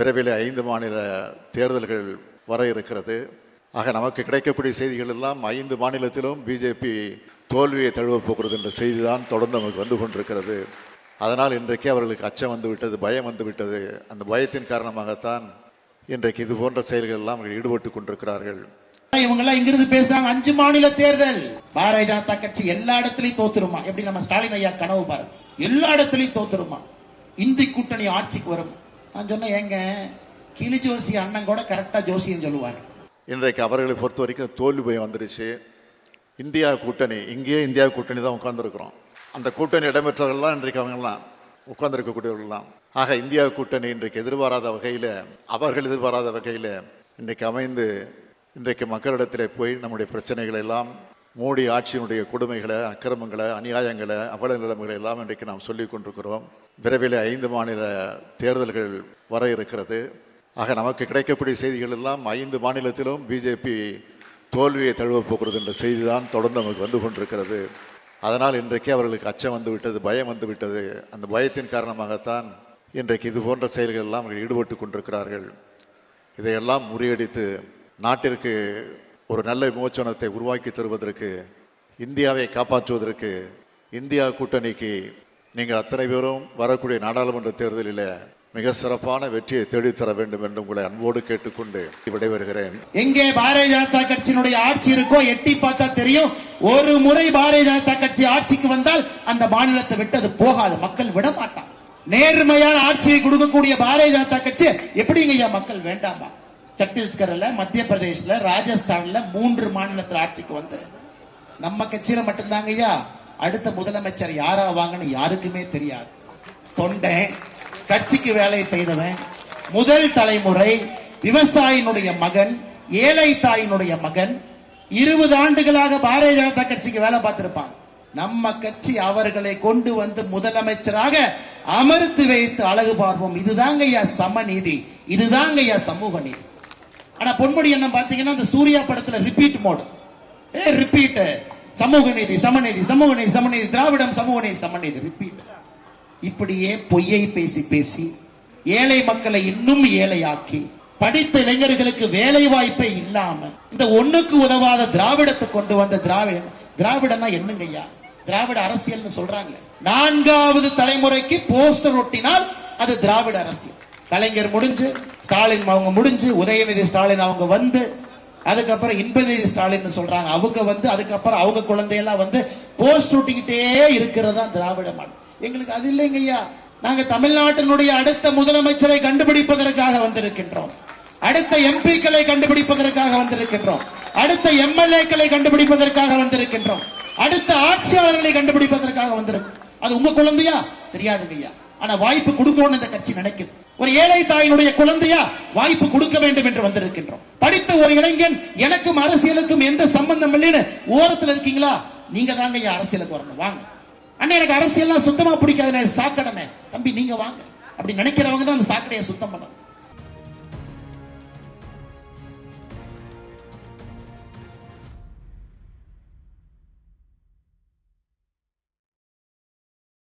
விரைவில் ஐந்து மாநில தேர்தல்கள் வர இருக்கிறது. ஆக நமக்கு கிடைக்கக்கூடிய செய்திகள் எல்லாம் ஐந்து மாநிலத்திலும் பிஜேபி தோல்வியை தழுவப் போகிறது என்ற செய்தி தான் தொடர்ந்து நமக்கு வந்து கொண்டிருக்கிறது. அதனால் இன்றைக்கு அவர்களுக்கு அச்சம் வந்து விட்டது பயம் வந்து விட்டது. அந்த பயத்தின் காரணமாகத்தான் இன்றைக்கு இது போன்ற செயல்கள் எல்லாம் அவர்கள் ஈடுபட்டு கொண்டிருக்கிறார்கள். இவங்க எல்லாம் இங்கிருந்து பேசுறாங்க அஞ்சு மாநில தேர்தல். பாரதிய ஜனதா கட்சி எல்லா இடத்துலயும் தோத்துருமா? எப்படி நம்ம ஸ்டாலின் ஐயா கனவு பாருங்க. எல்லா இடத்துலயும் தோத்துருமா? இந்தி கூட்டணி ஆட்சிக்கு வரும்? நான் சொன்னேன் ஏங்க கிளி ஜோசி அண்ணன் கூட கரெக்டாக ஜோசியம் சொல்லுவார். இன்றைக்கு அவர்களை பொறுத்த வரைக்கும் தோல்வி பயம் வந்துருச்சு. இந்தியா கூட்டணி இங்கேயே இந்தியா கூட்டணி தான் உட்காந்துருக்குறோம் அந்த கூட்டணி இடம்பெற்றவர்கள்லாம் இன்றைக்கு அவங்கெல்லாம் உட்காந்துருக்கக்கூடியவர்கள்லாம் ஆக இந்தியா கூட்டணி இன்றைக்கு எதிர்பாராத வகையில் அவர்கள் எதிர்பாராத வகையில் இன்றைக்கு அமைந்து இன்றைக்கு மக்களிடத்திலே போய் நம்முடைய பிரச்சனைகளை எல்லாம் மோடி ஆட்சியினுடைய கொடுமைகளை அக்கிரமங்களை அநியாயங்களை அவல நிலைமைகளை எல்லாம் இன்றைக்கு நாம் சொல்லிக் கொண்டிருக்கிறோம். விரைவில் ஐந்து மாநில தேர்தல்கள் வர இருக்கிறது. ஆக நமக்கு கிடைக்கக்கூடிய செய்திகள் எல்லாம் ஐந்து மாநிலத்திலும் பிஜேபி தோல்வியை தழுவப் போகிறது என்ற செய்தி தான் தொடர்ந்து நமக்கு வந்து கொண்டிருக்கிறது. அதனால் இன்றைக்கு அவர்களுக்கு அச்சம் வந்து விட்டது பயம் வந்து விட்டது. அந்த பயத்தின் காரணமாகத்தான் இன்றைக்கு இது போன்ற செயல்கள் எல்லாம் அவர்கள் ஈடுபட்டு கொண்டிருக்கிறார்கள். இதையெல்லாம் முறியடித்து நாட்டிற்கு ஒரு நல்ல விமோச்சனத்தை உருவாக்கி தருவதற்கு இந்தியாவை காப்பாற்றுவதற்கு இந்தியா கூட்டணிக்கு நீங்கள் அத்தனை பேரும் வரக்கூடிய நாடாளுமன்ற தேர்தலில் மிக சிறப்பான வெற்றியை தேடித்தர வேண்டும் என்று உங்களை அன்போடு கேட்டுக்கொண்டு விடைபெறுகிறேன். எங்கே பாரதிய ஜனதா கட்சியினுடைய ஆட்சி இருக்கோ எட்டி பார்த்தா தெரியும். ஒரு முறை பாரதிய ஜனதா கட்சி ஆட்சிக்கு வந்தால் அந்த மாநிலத்தை விட்டு அது போகாது மக்கள் விட மாட்டான் நேர்மையான ஆட்சியை கொடுக்கக்கூடிய பாரதிய ஜனதா கட்சி எப்படிங்க ஐயா மக்கள் வேண்டாமா? சத்தீஸ்கர்ல மத்திய பிரதேஷ்ல ராஜஸ்தான்ல மூன்று மாநிலத்தில் ஆட்சிக்கு வந்து நம்ம கட்சியில மட்டும்தாங்க ஐயா. அடுத்த முதலமைச்சர் யாரா வாங்கன்னு யாருக்குமே தெரியாது. தொண்டை கட்சிக்கு வேலை செய்தவன் முதல் தலைமுறை விவசாயினுடைய மகன் ஏழை தாயினுடைய மகன் இருபது ஆண்டுகளாக பாரதிய ஜனதா கட்சிக்கு வேலை பார்த்திருப்பான். நம்ம கட்சி அவர்களை கொண்டு வந்து முதலமைச்சராக அமர்த்தி வைத்து அழகு பார்ப்போம். இதுதாங்க ஐயா சமநீதி. இதுதாங்க ஐயா சமூக நீதி. ஆனா பொன்முடி என்ன பாத்தீங்கன்னா அந்த சூர்யா படத்துல ரிப்பீட் மோடு ஏ ரிப்பீட் சமூக நீதி சமநீதி சமூக நீதி சமநீதி திராவிடம் சமூக நீதி சமநீதி ரிப்பீட் இப்படியே பொய்யை பேசி பேசி ஏழை மக்களை இன்னும் ஏழையாக்கி படித்த இளைஞர்களுக்கு வேலை வாய்ப்பே இல்லாம இந்த ஒண்ணுக்கு உதவாத திராவிடத்தை கொண்டு வந்த திராவிடம் திராவிடம்னா என்னங்க ஐயா? திராவிட அரசியல்னு சொல்றாங்க நான்காவது தலைமுறைக்கு போஸ்டர் ஒட்டினால் அது திராவிட அரசியல். கலைஞர் முடிஞ்சு ஸ்டாலின் அவங்க முடிஞ்சு உதயநிதி ஸ்டாலின் அவங்க வந்து அதுக்கப்புறம் இன்பநிதி ஸ்டாலின் சொல்றாங்க. அவங்க வந்து அதுக்கப்புறம் அவங்க குழந்தையெல்லாம் வந்து போஸ்ட் ஒட்டிக்கிட்டே இருக்கிறதா திராவிட மாடல். எங்களுக்கு அது இல்லைங்க ஐயா. நாங்க தமிழ்நாட்டினுடைய அடுத்த முதலமைச்சரை கண்டுபிடிப்பதற்காக வந்திருக்கின்றோம். அடுத்த எம்பிக்களை கண்டுபிடிப்பதற்காக வந்திருக்கின்றோம். அடுத்த எம்எல்ஏக்களை கண்டுபிடிப்பதற்காக வந்திருக்கின்றோம். அடுத்த ஆட்சியாளர்களை கண்டுபிடிப்பதற்காக வந்திருக்கும். அது உங்க குழந்தையா? தெரியாதுங்க ஐயா. ஆனா வாய்ப்பு கொடுக்கணும்னு இந்த கட்சி நினைக்குது. ஒரு ஏழை தாயினுடைய குழந்தையா வாய்ப்பு கொடுக்க வேண்டும் என்று வந்திருக்கின்றோம். படித்த ஒரு இளைஞன் எனக்கும் அரசியலுக்கும் எந்த சம்பந்தம் இல்லைன்னு ஓரத்துல இருக்கீங்களா? நீங்க தாங்க ஐயா அரசியலுக்கு வரணும். வாங்க. அண்ணா எனக்கு அரசியல்லாம் சுத்தமா பிடிக்காதுண்ணே. சாக்கடைண்ணே. தம்பி நீங்க வாங்க. அப்படி நினைக்கிறவங்க தான் அந்த சாக்கடையை சுத்தம் பண்ணணும்.